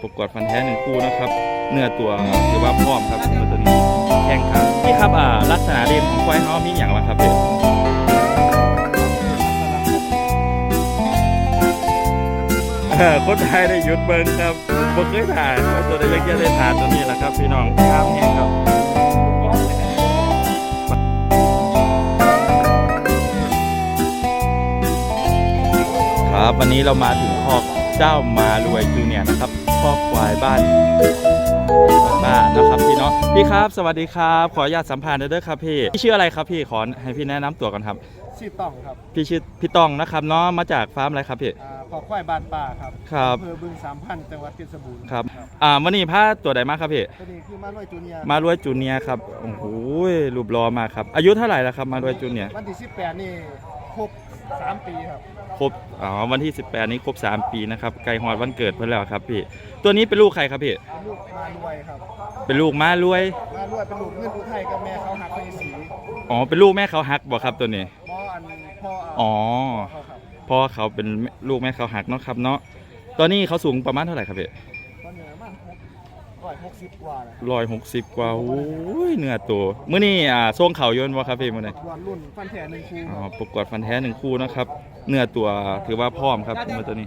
ประกวดฟันแท้หนึ่งคู่นะครับ เนื้อตัวถือว่าพร้อมครับตัวนี้แข่งขันพี่ครับอ่าลักษณะเด่นของควายเฮามีอย่างไรครับพี่เออคนไทยได้หยุดเบิ้งครับบ่เคยถ่ายว่าตัวได้ยังจะได้ถ่ายตัวนี้แหละครับ พี่น้องงามแฮงครับครับวันนี้เรามาถึงคอกเจ้ามารวยจูเนียนะครับ คอกควายบ้านบ้านนะครับพี่เนาะพี่ครับ สวัสดีครับ ขออนุญาตสัมภาษณ์หน่อยเด้อครับพี่พี่ชื่ออะไรครับพี่ขอให้พี่แนะนำตัวก่อนครับชื่อต้องครับพี่ชื่อพี่ต้องนะครับเนาะมาจากฟาร์มอะไรครับพี่อ่าขอควายบานป่าครับครับอำเภอบึงสามพันจังหวัดเพชรบูรณ์ครับอ่าวันนี้ผ้าตัวใดมากครับพี่ตัวนี้คือมาด้วยจูเนียร์มารวยจูเนียร์ครับโอ้โหรูปรอมากครับอายุเท่าไหร่แล้วครับมารวยจูเนียร์วันที่18นี่ ครบ3ปีครับครบอ๋อวันที่ 18 นี้ครบ 3 ปีนะครับไก่ฮอดวันเกิดเพิ่นแล้วครับพี่ ตัวนี้เป็นลูกใครครับพี่ เป็นลูกมารวยครับเป็นลูกม้ารวยมารวยเป็นลูกเงินอุทัยกับแม่เขาหักไปสีอ๋อเป็นลูกแม่เขาหักบ่ครับตัวนี้หมออันพ่ออ๋อเขาครับเพราะเขาเป็นลูกแม่เขาหักเนาะครับเนาะตอนนี้เขาสูงประมาณเท่าไหร่ครับพี่ตอนนี้มัน ร้อยหกสิบกว่าแล้วร้อยหกสิบกว่าโอ้ยเนื้อตัวมื้อนี้อ่าทรงเขาโยนบ่ครับพี่มื้อนี้รวนรุ่นฟันแท้หนึ่งคู่อ๋อประกวดฟันแท้หนึ่งคู่นะครับเนื้อตัวถือว่าพร้อมครับมื้อตัวนี้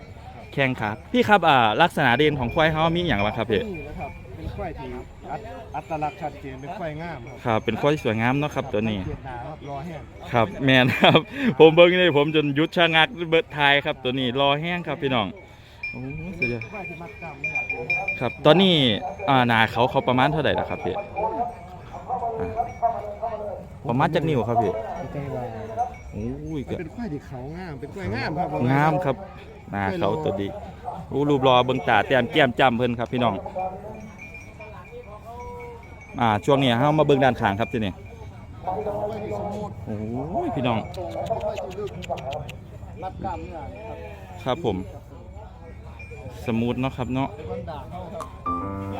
แข้งขาพี่ครับอ่าลักษณะเด่นของควายเฮามีอย่างไรครับพี่นี่นะครับเป็นควายที่อัตอัตลักษณ์ชัดเจนเป็นควายงามครับครับเป็นควายที่สวยงามเนาะครับตัวนี้ เกียรติดาครับรอแห้งครับแมนครับ ผมเบิ่งนี่ผมจนหยุดชะงักเบิดทายครับตัวนี้รอแห้งครับพี่น้อง โอ้สุดยอดควายที่มัดกล้ามเนี่ยครับตอนนี้อ่าหนาเขาเขาประมาณเท่าไหร่แล้วครับพี่อ่าประมาณจักนิ้วครับพี่จังหวะโอ้ยก็เป็นควายที่เขางาม เป็นควายงามครับงามครับหนาเขาตัวดีโอ้รูปรอเบิ่งตาแต้มแก้มจ้ำเพิ่นครับพี่น้องอ่าช่วงนี้เฮามาเบิ่งด้านข้างครับที่นี่ควายที่สมมุติโอ้ยพี่น้องควายที่ลึกรัดกล้ามเนี่ยครับครับผม สมูทเนาะครับเนาะ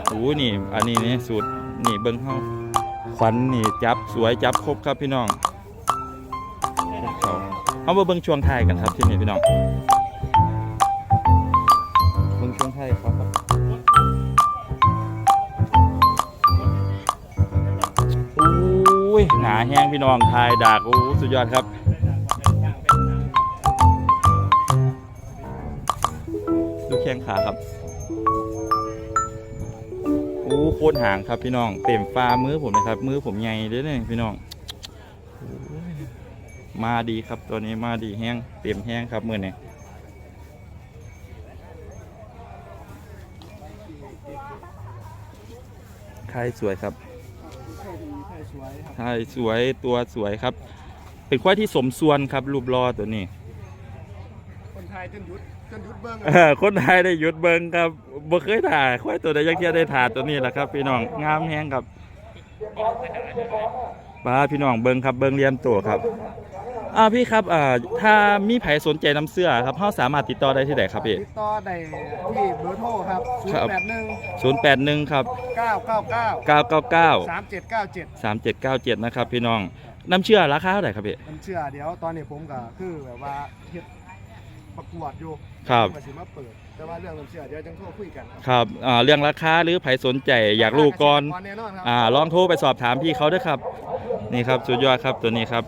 โอ้ยนี่ อันนี้นี่สูตรนี่เบิ้งเฮาขวัญนี่จับสวยจับครบครับพี่น้องเขาเอามาเบิ้งช่วงท้ายกันครับที่นี่พี่น้องเบิ้งช่วงท้ายครับโอ้ยหนาแห้งพี่น้องทายดากโอ้สุดยอดครับ ข้งขาครับโอ้โคตรห่างครับพี่น้องเต็มฟ้ามือผมนะครับ มือผมใหญ่เด้อเนี่ยพี่น้องมาดีครับตัวนี้มาดีแห้งเต็มแห้งครับมือนี้ไข่สวยครับควายสวยครับไข่สวยตัวสวยครับ เป็นควายที่สมส่วนครับรูปรอตัวนี้ คนไทยจนยุด จนหยุดเบิ้งเออคนไทยได้หยุดเบิงครับบ่เคยถ่ายควายตัวใดยักเทียได้ถ่ายตัวนี้แหละครับ พี่น้องงามแห้งครับป้าพี่น้องเบิงครับเบิงเรียมตัวครับอ่าพี่ครับอ่าถ้ามีไผสนใจน้ำเสื้อครับเฮาสามารถติดต่อได้ที่ไหนครับพี่ ติดต่อได้ที่เบอร์โทรครับครับ 081 081ครับ999 999 3797 3797นะครับพี่น้องน้ำเชื่อราคาเท่าไหร่ครับพี่ มันเชื่อเดี๋ยวตอนนี้ผมก็คือแบบว่าเฮ็ด ประกวดอยู่ครับผมก็สิมาเปิด แต่ว่าเรื่องน้ำเชื่อเดี๋ยวจังโทรคุยกันครับครับอ่าเรื่องราคาหรือไผสนใจอยากรู้ก่อน แน่นอนครับ อ่าลองโทรไปสอบถามพี่เขาด้วยครับ นี่ครับสุดยอดครับตัวนี้ครับ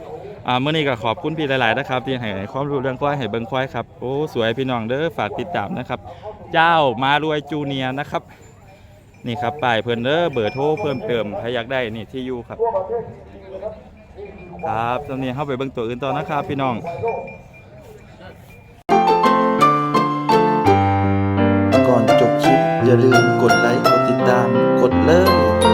อ่าเมื่อนี้ก็ขอบคุณพี่หลายๆนะครับที่ให้ความรู้เรื่องควายให้เบิ่งควายครับโอ้สวยพี่น้องเด้อฝากติดตามนะครับ เจ้ามารวยจูเนียร์นะครับ นี่ครับป้ายเพิ่นเด้อเบอร์โทรเพิ่มเติมใครอยากได้นี่ที่อยู่ครับ ครับตอนนี้เข้าไปเบิ่งตัวอื่นต่อนะครับพี่น้อง อย่าลืมกดไลค์ กดติดตาม กดเลย